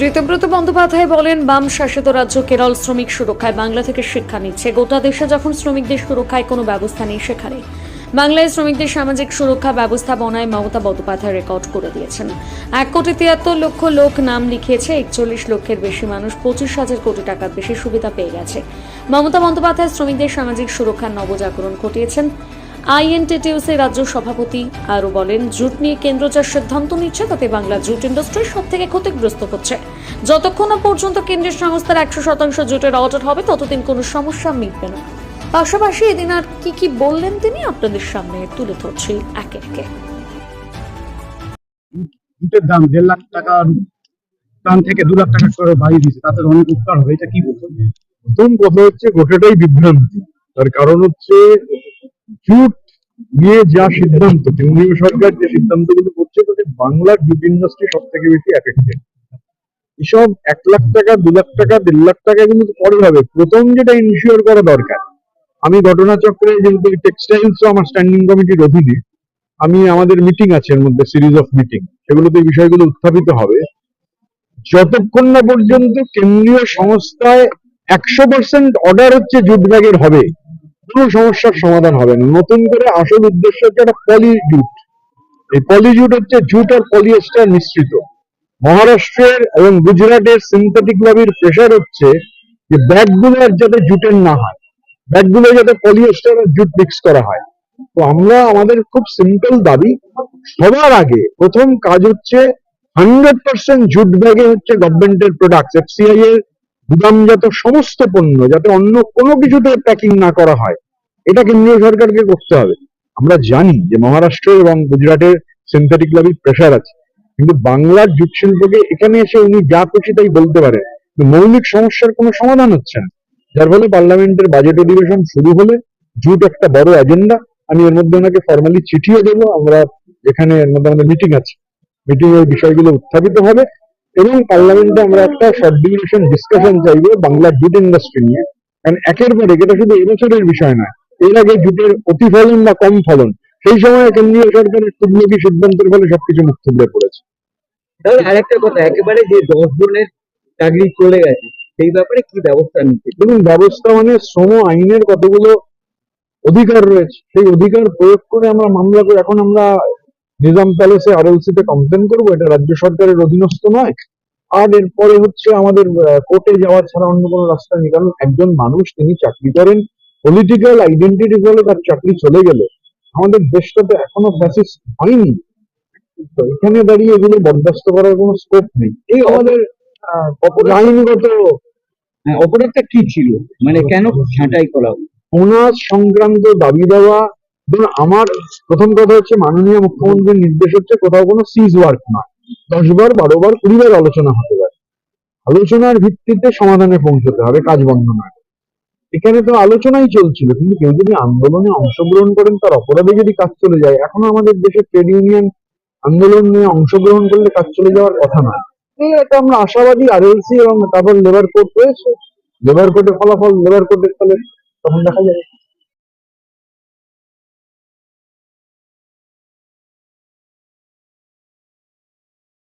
ঋতব্রত বন্দ্যোপাধ্যায় বলেন, বাম শাসিত রাজ্য কেরল শ্রমিক সুরক্ষায় বাংলা থেকে শিক্ষা নিচ্ছে। গোটা দেশে যখন শ্রমিকদের সুরক্ষায় কোনো ব্যবস্থা নেই সেখানে। বাংলায় শ্রমিকদের সামাজিক সুরক্ষা ব্যবস্থাপনায় মমতা বন্দ্যোপাধ্যায় রেকর্ড করে দিয়েছেন। এক কোটি তিয়াত্তর লক্ষ লোক নাম লিখিয়েছে, একচল্লিশ লক্ষের বেশি মানুষ পঁচিশ হাজার কোটি টাকার বেশি সুবিধা পেয়ে গেছে। মমতা বন্দ্যোপাধ্যায় শ্রমিকদের সামাজিক সুরক্ষার নবজাগরণ ঘটিয়েছেন। আইএনটিটিউসি রাজ্য সভাপতি আরও বলেন জুট নিয়ে কেন্দ্র যা সিদ্ধান্ত নিচ্ছে তাতে বাংলা জুট ইন্ডাস্ট্রি সব থেকে ক্ষতিগ্রস্ত হচ্ছে। যতক্ষণ না পর্যন্ত কেন্দ্রীয় সংস্থার একশো শতাংশ জুটের অর্ডার হবে ততদিন কোনো সমস্যা মিটবে না। পাশাপাশি এদিন আর কি কি বললেন তিনি আপনাদের সামনে তুলে ধরছি একে একে। দুধের দাম দেড় লাখ টাকা টান থেকে দু লাখ টাকা করে বাড়িয়ে দিয়েছে তাতে অনেক উপকার হবে এটা কি বলব প্রথম কথা হচ্ছে গোটাটাই বিভ্রান্তি। তার কারণ হচ্ছে জুট নিয়ে যা সিদ্ধান্ত কেন্দ্রীয় সরকার যে করছে, তাতে বাংলার জুট ইন্ডাস্ট্রি সব থেকে বেশি এফেক্টেড এসব এক লাখ টাকা, দু লাখ টাকা, দেড় লাখ টাকা কিন্তু পরে হবে। প্রথম যেটা করা দরকার, আমি ঘটনাচক্রে যেহেতু টেক্সটাইলস আমার স্ট্যান্ডিং কমিটির অধীনে, আমি আমাদের মিটিং আছে এর মধ্যে সিরিজ অফ মিটিং সেগুলোতে বিষয়গুলো উত্থাপিত হবে। যতক্ষণ না পর্যন্ত কেন্দ্রীয় সংস্থায় একশো পার্সেন্ট অর্ডার হচ্ছে জুট ব্যাগের হবে কোনো সমস্যার সমাধান হবে নতুন করে আসল উদ্দেশ্য হচ্ছে একটা পলি জুট এই পলি জুট হচ্ছে জুট আর পলিয়েস্টার মিশ্রিত। মহারাষ্ট্রের এবং গুজরাটের সিনথেটিক লবির প্রেশার হচ্ছে যে ব্যাগগুলো আর যাতে জুটের না হয়। ব্যাগগুলো যাতে পলিয়েস্টার আর জুট মিক্স করা হয়। তো আমরা, আমাদের খুব সিম্পল দাবি, সবার আগে প্রথম কাজ হচ্ছে হান্ড্রেড পার্সেন্ট জুট ব্যাগে হচ্ছে গভর্নমেন্টের প্রোডাক্ট এফসিআই এর গুদামজাত সমস্ত পণ্য, যাতে অন্য কোনো কিছুতে প্যাকিং না করা হয়, এটা কেন্দ্রীয় সরকারকে করতে হবে। আমরা জানি যে মহারাষ্ট্র এবং গুজরাটের সিনথেটিক লবির প্রেশার আছে, কিন্তু বাংলার জুট শিল্পকে এখানে এসে উনি যা খুশি তাই বলতে কিন্তু মৌলিক সমস্যার কোনো সমাধান হচ্ছে না। যার ফলে পার্লামেন্টের বাজেট অধিবেশন শুরু হলে জুট একটা বড় এজেন্ডা আমি এর মধ্যে ওনাকে ফর্মালি চিঠিও দেবো, আমরা এখানে এর মধ্যে আমাদের মিটিং আছে। মিটিং এর বিষয়গুলো উত্থাপিত হবে। এবং পার্লামেন্টে আমরা একটা শর্ট ডিউরেশন ডিসকাশন চাইব বাংলার জুট ইন্ডাস্ট্রি নিয়ে। কারণ একের পর এটা শুধু এবছরের বিষয় না এর আগে জুটের অতিফলন বা কম ফলন সেই সময় কেন্দ্রীয় সরকারের তুল্যকি সিদ্ধান্তের ফলে সবকিছু মুখ থুবড়ে পড়েছে। তাহলে আরেকটা কথা একেবারে যে দশ জনের চাকরি চলে গেছে সেই ব্যাপারে কি ব্যবস্থা নিচ্ছে দেখুন ব্যবস্থা মানে শ্রম আইনের কতগুলো অধিকার রয়েছে সেই অধিকার প্রয়োগ করে আমরা মামলা করে এখন আমরা নিজাম প্যালেসে আরএলসি তে কমপ্লেন করব এটা রাজ্য সরকারের অধীনস্থ নয়। আর এরপরে হচ্ছে আমাদের কোর্টে যাওয়া ছাড়া অন্য কোনো রাস্তা নেই কারণ একজন মানুষ তিনি চাকরি করেন পলিটিক্যাল আইডেন্টিটি বলে তার চাকরি চলে গেলে। আমাদের দেশটা তো এখনও ফ্যাসিস্ট হয়নি। তো এখানে দাঁড়িয়ে এগুলো বরদাস্ত করার কোনো স্কোপ নেই। এই আমাদের আইনগত হ্যাঁ অপরাধটা কি ছিল? মানে কেন ছাঁটাই করা হলো? সংক্রান্ত দাবি দেওয়া আমার প্রথম কথা হচ্ছে মাননীয় মুখ্যমন্ত্রীর নির্দেশ হচ্ছে কোথাও কোনো সিজ ওয়ার্ক নয়। দশ বার, বারো বার, কুড়ি বার আলোচনা হতে পারে। আলোচনার ভিত্তিতে সমাধানে পৌঁছতে হবে, কাজ বন্ধ নয় এখানে তো আলোচনাই চলছিল, কিন্তু কেউ যদি আন্দোলনে অংশগ্রহণ করেন, তার অপরাধে যদি কাজ চলে যায়, এখনও আমাদের দেশে ট্রেড ইউনিয়ন আন্দোলন নিয়ে অংশগ্রহণ করলে কাজ চলে যাওয়ার কথা নয় এটা আমরা আশাবাদী আরএলসি এবং তারপর লেবার কোর্ট রয়েছে। লেবার কোর্টের ফলাফল, লেবার কোর্টের ফলে তখন দেখা যাবে।